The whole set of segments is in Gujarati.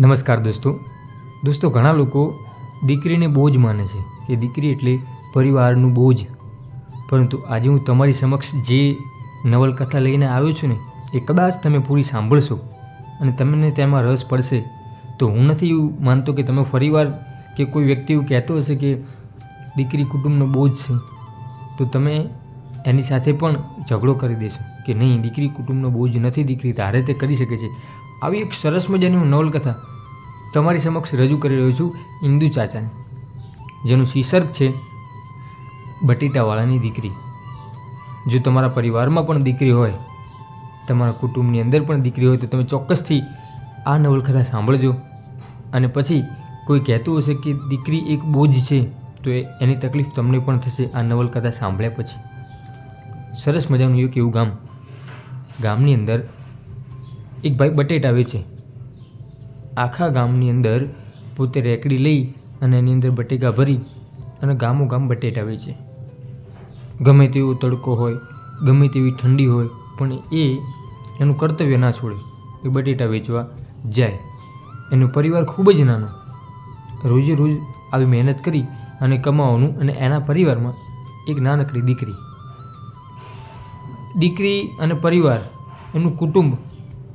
નમસ્કાર દોસ્તો. દોસ્તો, ઘણા લોકો દીકરીને બોજ માને છે. કે દીકરી એટલે પરિવારનું બોજ પરંતુ આજે હું તમારી સમક્ષ જે નવલકથા લઈને આવ્યો છું ને, એ કદાચ તમે પૂરી સાંભળશો અને તમને તેમાં રસ પડશે. તો હું નથી એવું માનતો કે તમે ફરીવાર કે કોઈ વ્યક્તિ એવું કહેતો હશે કે દીકરી કુટુંબનો બોજ છે. તો તમે એની સાથે પણ ઝઘડો કરી દેશો કે નહીં, દીકરી કુટુંબનો બોજ નથી, દીકરી તારે તે કરી શકે છે. આવી એક સરસ મજાની હું નવલકથા તમારી સમક્ષ રજૂ કરી રહ્યો છું ઇન્દુ ચાચાને, જેનું શીર્ષક છે બટેટાવાળાની દીકરી. જો તમારા પરિવારમાં પણ દીકરી હોય, તમારા કુટુંબની અંદર પણ દીકરી હોય, તો તમે ચોક્કસથી આ નવલકથા સાંભળજો. અને પછી કોઈ કહેતું હશે કે દીકરી એક બોજ છે, તો એની તકલીફ તમને પણ થશે આ નવલકથા સાંભળ્યા પછી. સરસ મજાનું એક એવું ગામ. ગામની અંદર એક ભાઈ બટેટા વેચે. આખા ગામની અંદર પોતે રેકડી લઈ અને એની અંદર બટેકા ભરી અને ગામો ગામ બટેટા વેચે. ગમે તેવો તડકો હોય, ગમે તેવી ઠંડી હોય, પણ એ એનું કર્તવ્ય ના છોડે એ બટેટા વેચવા જાય. એનો પરિવાર ખૂબ જ નાનો. રોજે રોજ આવી મહેનત કરી અને કમાવાનું અને એના પરિવારમાં એક નાનકડી દીકરી. દીકરી અને પરિવાર એનું કુટુંબ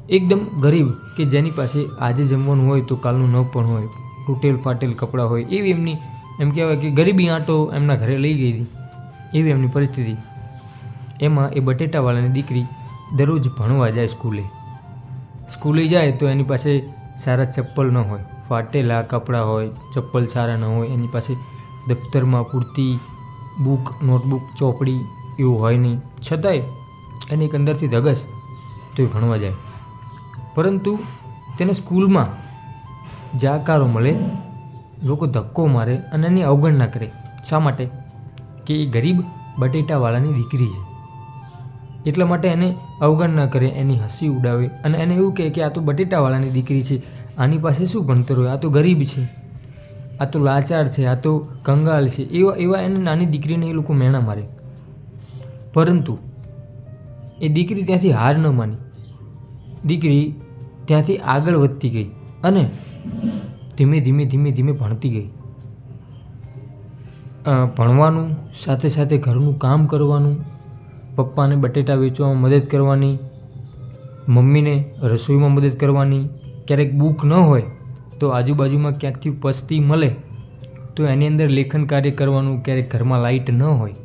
એકદમ ગરીબ કે જેની પાસે આજે જમવાનું હોય તો કાલનું ન પણ હોય, તૂટેલ ફાટેલ કપડાં હોય, એવી એમની એમ કહેવાય કે ગરીબી આંટો એમના ઘરે લઈ ગઈ હતી. એવી એમની પરિસ્થિતિ. એમાં એ બટેટાવાળાની દીકરી દરરોજ ભણવા જાય સ્કૂલે. સ્કૂલે જાય તો એની પાસે સારા ચપ્પલ ન હોય, ફાટેલા કપડાં હોય, ચપ્પલ સારા ન હોય, એની પાસે દફતરમાં પૂરતી બુક, નોટબુક, ચોપડી એવું હોય નહીં. છતાંય એની એક અંદરથી ધગસ તો એ ભણવા જાય. પરંતુ તેને સ્કૂલમાં જાકારો મળે, લોકો ધક્કો મારે અને એની અવગણના કરે. શા માટે? કે એ ગરીબ બટેટાવાળાની દીકરી છે. એટલા માટે એને અવગણના કરે, એની હસી ઉડાવે અને એને એવું કહે કે આ તો બટેટાવાળાની દીકરી છે. આની પાસે શું ભણતર હોય? આ તો ગરીબ છે. આ તો લાચાર છે, આ તો કંગાલ છે. એવા એવા એને નાની દીકરીને એ લોકો મેણા મારે. પરંતુ એ દીકરી ત્યાંથી હાર ન માની. દીકરી ત્યાંથી આગળ વધતી ગઈ અને ધીમે ધીમે ધીમે ધીમે ભણતી ગઈ. ભણવાનું, સાથે સાથે ઘરનું કામ કરવાનું, પપ્પાને બટેટા વેચવામાં મદદ કરવાની, મમ્મીને રસોઈમાં મદદ કરવાની, ક્યારેક બુક ન હોય તો આજુબાજુમાં ક્યાંકથી પસ્તી મળે તો એની અંદર લેખન કાર્ય કરવાનું, ક્યારેક ઘરમાં લાઇટ ન હોય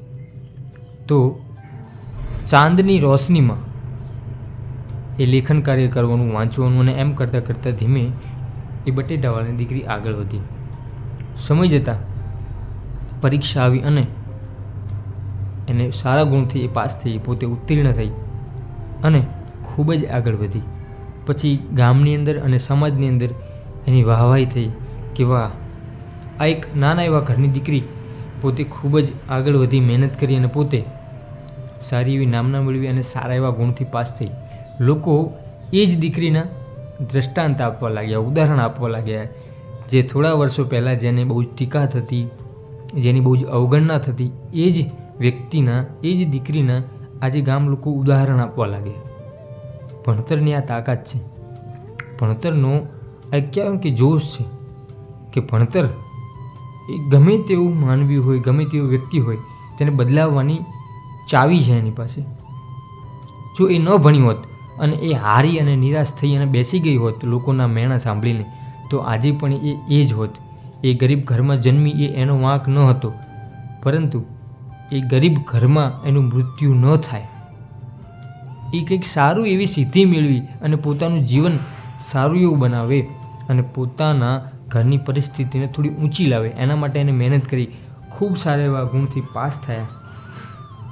તો ચાંદની રોશનીમાં એ લેખન કાર્ય કરવાનું, વાંચવાનું અને એમ કરતાં કરતાં ધીમે એ બટેટાવાળાની દીકરી આગળ વધી. સમય જતાં પરીક્ષા આવી અને એને સારા ગુણથી એ પાસ થઈ, પોતે ઉત્તીર્ણ થઈ અને ખૂબ જ આગળ વધી. પછી ગામની અંદર અને સમાજની અંદર એની વાહવાહી થઈ કે વાહ, આ એક નાના એવા ઘરની દીકરી પોતે ખૂબ જ આગળ વધી, મહેનત કરી અને પોતે સારી એવી નામના મેળવી અને સારા એવા ગુણથી પાસ થઈ. લોકો એ જ દીકરીના દ્રષ્ટાંત આપવા લાગ્યા, ઉદાહરણ આપવા લાગ્યા, જે થોડા વર્ષો પહેલાં જેને બહુ જ ટીકા થતી, જેની બહુ જ અવગણના થતી, એ જ વ્યક્તિના, એ જ દીકરીના આજે ગામ લોકો ઉદાહરણ આપવા લાગ્યા. ભણતરની આ તાકાત છે. ભણતરનો આ કહેવાય કે જોશ છે કે ભણતર એ ગમે તેવું માનવી હોય, ગમે તેવો વ્યક્તિ હોય, તેને બદલાવવાની ચાવી છે એની પાસે. જો એ ન ભણી હોત અને એ હારી અને નિરાશ થઈ અને બેસી ગઈ હોત લોકોના મેણા સાંભળીને, તો આજે પણ એ એ જ હોત. એ ગરીબ ઘરમાં જન્મી એ એનો વાંક ન હતો, પરંતુ એ ગરીબ ઘરમાં એનું મૃત્યુ ન થાય. એ કંઈક સારું એવી સિદ્ધિ મેળવી અને પોતાનું જીવન સારું એવું બનાવે અને પોતાના ઘરની પરિસ્થિતિને થોડી ઊંચી લાવે. એના માટે એને મહેનત કરી ખૂબ સારા એવા ગુણથી પાસ થયા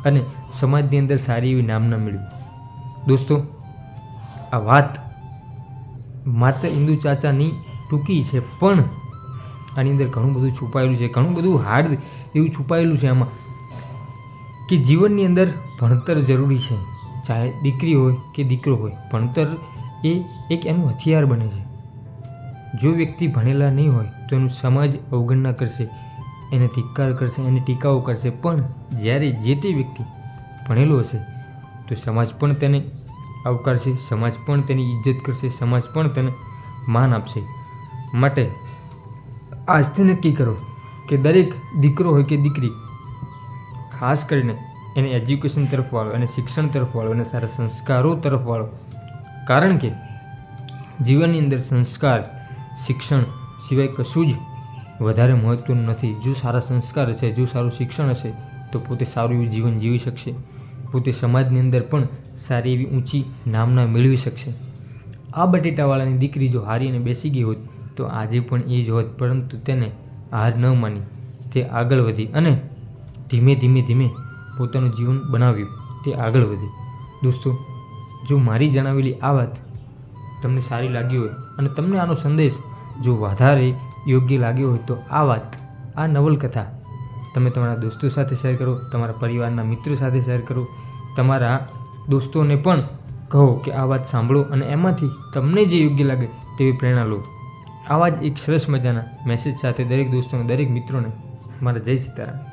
અને સમાજની અંદર સારી એવી નામના મેળવી. દોસ્તો આ વાત માત્ર ઇન્દુ ચાચાની ટૂંકી છે, પણ આની અંદર ઘણું બધું છુપાયેલું છે, ઘણું બધું હાર્ડ એવું છુપાયેલું છે આમાં કે જીવનની અંદર ભણતર જરૂરી છે. ચાહે દીકરી હોય કે દીકરો હોય, ભણતર એ એક એનું હથિયાર બને છે. જો વ્યક્તિ ભણેલા નહીં હોય, તો એનું સમાજ અવગણના કરશે, એને ધિક્કાર કરશે, એને ટીકાઓ કરશે. પણ જ્યારે જે તે વ્યક્તિ ભણેલો હશે, તો સમાજ પણ તેને આવકારશે, સમાજ પણ તેની ઇજ્જત કરશે, સમાજ પણ તેને માન આપશે. માટે આજથી નક્કી કરો કે દરેક દીકરો હોય કે દીકરી, ખાસ કરીને એને એજ્યુકેશન તરફ વાળો એને શિક્ષણ તરફ વાળો અને સારા સંસ્કારો તરફ વાળો કારણ કે જીવનની અંદર સંસ્કાર, શિક્ષણ સિવાય કશું જ વધારે મહત્ત્વનું નથી. જો સારા સંસ્કાર હશે, જો સારું શિક્ષણ હશે, તો પોતે સારું એવું જીવન જીવી શકશે. પોતે સમાજની અંદર પણ સારી એવી ઊંચી નામના મેળવી શકશે. આ બટેટાવાળાની દીકરી જો હારીને બેસી ગઈ હોત, તો આજે પણ એ જ હોત, પરંતુ તેને હાર ન માની તે આગળ વધી અને ધીમે ધીમે ધીમે પોતાનું જીવન બનાવ્યું તે આગળ વધી. દોસ્તો, જો મારી જણાવેલી આ વાત તમને સારી લાગી હોય અને તમને આનો સંદેશ જો વધારે યોગ્ય લાગ્યો હોય, તો આ વાત, આ નવલકથા તમે તમારા દોસ્તો સાથે શેર કરો, તમારા પરિવારના મિત્રો સાથે શેર કરો, તમારા દોસ્તોને પણ કહો કે આ વાત સાંભળો અને એમાંથી તમને જે યોગ્ય લાગે તેવી પ્રેરણા લો. આવા જ એક સરસ મજાના મેસેજ સાથે દરેક દોસ્તોને દરેક મિત્રોને મારા જય સીતારામ.